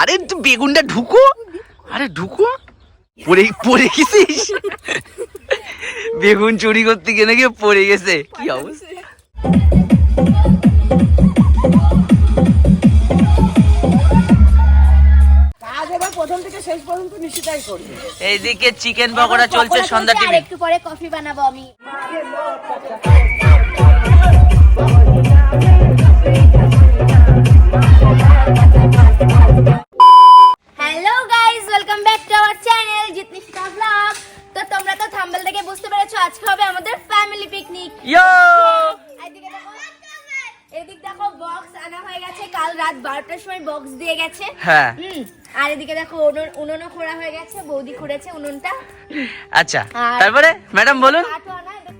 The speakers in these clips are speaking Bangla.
আরে তুই বেগুনটা ঢুকো। আরে ঢুকো। পড়ে পড়ে গেছিস? বেগুন চুরি করতে গিয়ে নাকি পড়ে গেছে। কি অবস্থা? কাজ এবার প্রথম থেকে শেষ পর্যন্ত নিশ্চিতাই করবে। এইদিকে চিকেন পকোড়া চলছে সন্ধ্যা টিভি একটু পরে কফি বানাবো আমি। বুঝতে পেরেছ আজকে হবে আমাদের ফ্যামিলি পিকনিক ইয়ো এদিকে দেখো এদিক দেখো বক্স আনা হয়ে গেছে কাল রাত বারোটার সময় বক্স দিয়ে গেছে। হ্যাঁ। আর এদিকে দেখো উনুন উনুনও খোঁড়া হয়ে গেছে বৌদি খুঁড়েছে উনুনটা। আচ্ছা তারপরে? ম্যাডাম বলুন।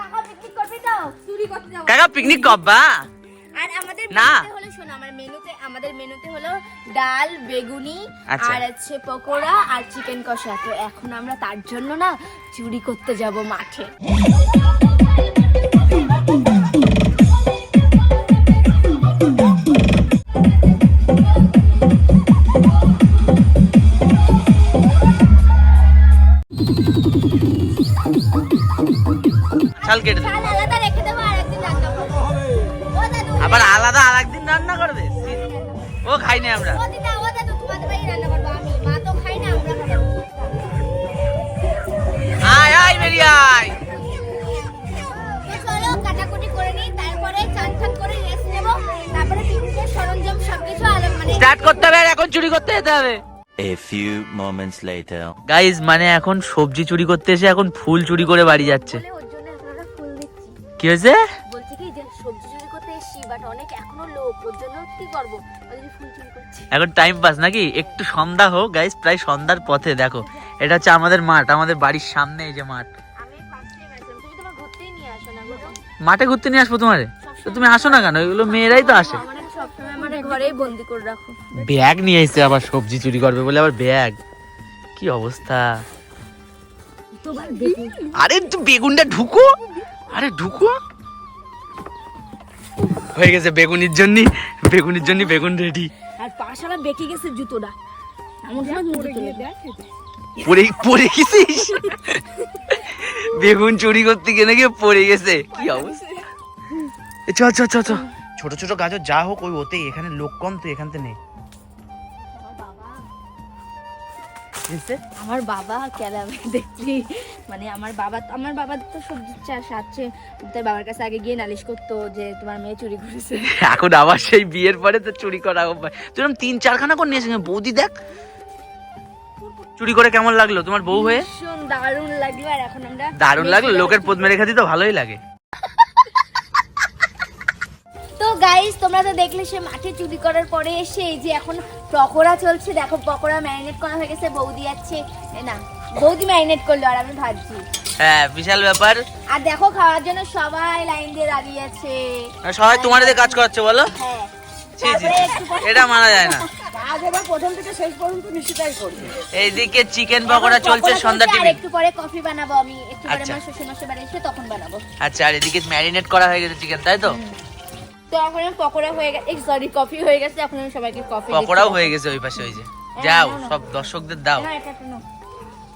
টাকা পিকনিক করবি তো? চুরি করতে যাব। কাকা পিকনিক কব্বা আর আমাদের না। মেনুতে হলো শোনো আমার মেনুতে আমাদের মেনুতে হলো ডাল বেগুনি আচ্ছা। আর হচ্ছে পকোড়া আর চিকেন কষা তো এখন আমরা তার জন্য না চুরি করতে যাব মাঠে চাল কেটে আবার আলাদা আরেকদিন রান্না করবে? ও খাইনি আমরা। ও দিদা ও দাদু তোমাদের বাড়ি রান্না করব আমি। মা তো খাই না আমরা আয় আয় বেরিয়ে আয়। তো চলো কাটাকুটি করে নিই তারপরে চান টান করে রেস্ট নেব। তারপরে পিকনিকের সরঞ্জাম সবকিছু আলো মানে স্টার্ট করতে হবে আর এখন চুরি করতে যেতে হবে। A few moments later. Guys মানে এখন সবজি চুরি করতে এসে এখন ফুল চুরি করে বাড়ি যাচ্ছে। বলে ওর জন্য এখন আমরা ফুল দিচ্ছি। কি হয়েছে? বাট অনেক এখনও লোক ওর জন্য কি করব? ওই জন্য ফুল চুরি করছি। এখন টাইম পাস নাকি? একটু সন্ধ্যা হোক গাইজ প্রায় সন্ধ্যার পথে দেখো। এটা হচ্ছে আমাদের মাঠ আমাদের বাড়ির সামনে এই যে মাঠ। মাঠে ঘুরতে নিয়ে আসব তোমারে? তুমি আসো না কেন? এগুলো মেয়েরাই তো আসে। ব্যাগ নিয়ে এসে আবার সবজি চুরি করবে বলে আবার ব্যাগ। কি অবস্থা? তোমার আরে বেগুনটা ঢুকো। আরে ঢুকো। হয়ে গেছে বেগুনির জন্য বেগুনির জন্য বেগুন রেডি আর পাশালা বেঁকে গেছে জুতোটা। এমন সময় তুলে দেয়। পড়ে পড়ে গেছিস? বেগুন চুরি করতে গিয়ে নাকি পড়ে গেছে। কি অবস্থা? এ চ চ চ চ। ছোট ছোট গাজর যা হোক ওই ওতেই এখানে লোক কম তো এখানতে নেই আমার বাবা। ক্যালামে দেখছি। মানে আমার বাবা আমার বাবা তো সবজি চাষ আছে তাই বাবার কাছে আগে গিয়ে নালিশ করতো যে তোমার মেয়ে চুরি করেছে। এখন আবার সেই বিয়ের পরে তো চুরি করা তুই তিন চারখানা করে নিয়েছিস। বৌদি দেখ। চুরি করে কেমন লাগল তোমার বউ হয়ে? দারুণ লাগল। আর এখন আমরা দারুণ লাগল? লোকের পদ মেরে খাতি তো ভালোই লাগে। তো গাইস তোমরা তো দেখলে সে মাঠে চুরি করার পরে এসে এই যে এখন পকোড়া চলছে। দেখো পকোড়া ম্যারিনেট করা হয়ে গেছে বৌদি এ না বৌদি ম্যারিনেট করল আর আমি ভাজছি। হ্যাঁ বিশাল ব্যাপার। আর দেখো খাওয়ার জন্য সবাই লাইন দিয়ে দাঁড়িয়ে আছে। আর সবাই তোমার কাজ করাচ্ছে বলো? হ্যাঁ। এটা মানা যায় না। প্রথম থেকে শেষ পর্যন্ত নিশ্চিতাই করবে এইদিকে চিকেন পকোড়া চলছে সন্ধ্যা টিভি একটু পরে কফি বানাবো আমি। একটু পরে আচ্ছা। আমার শ্বশুর মশাই বাড়ি এসে তখন বানাবো। আচ্ছা আর এদিকে ম্যারিনেট করা হয়ে গেছে চিকেন তাই তো? তো এখন পকোড়া হয়ে গেছে সরি কফি হয়ে গেছে এখন আমি সবাইকে কফি পকোড়াও হয়ে গেছে ওই পাশে ওই যে। যাও না, না। সব দর্শকদের দাও। এটা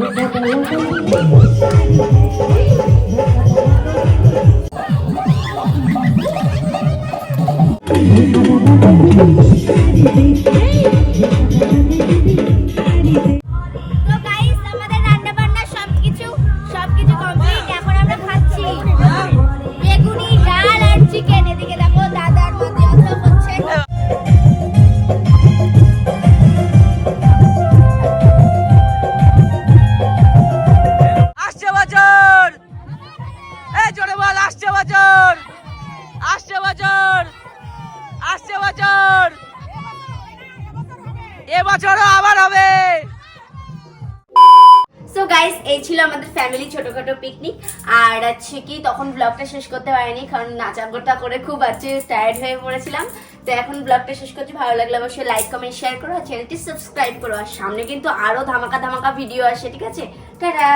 তো বছর। আসছে বছর। আসছে বছর। এ বছরও আবার হবে। সো গাইস এই ছিল আমাদের ফ্যামিলি ছোটখাটো পিকনিক আর হচ্ছে কি, তখন ব্লগটা শেষ করতে পারিনি, কারণ নাচাগোটা করে খুব আছে টায়ার্ড হয়ে পড়েছিলাম। তো এখন ব্লগটা শেষ করছি। ভালো লাগলে অবশ্যই লাইক কমেন্ট শেয়ার করো আর চ্যানেলটি সাবস্ক্রাইব করো। আর সামনে কিন্তু আরও ধামাকা ধামাকা ভিডিও আসে, ঠিক আছে? টাটা!